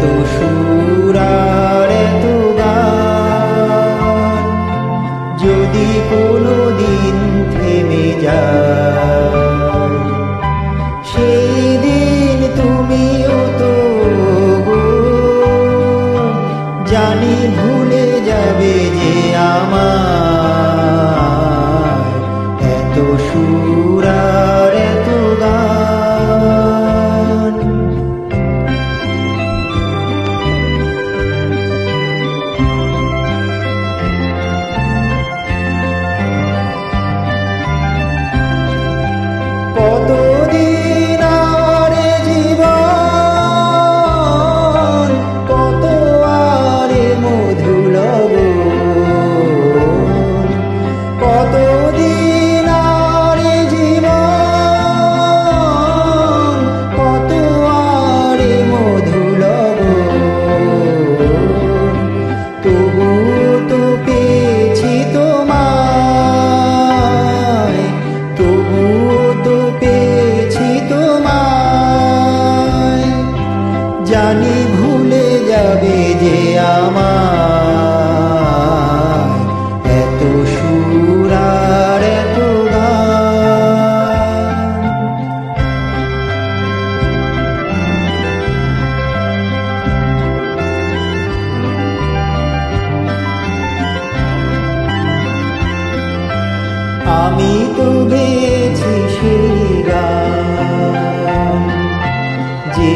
তো সুরার তো গান। যদি কোনো দিন থেমে যায় জানি ভুলে যাবে যে আমার এত সুরার এত আমি তো গেছি সেই গান যে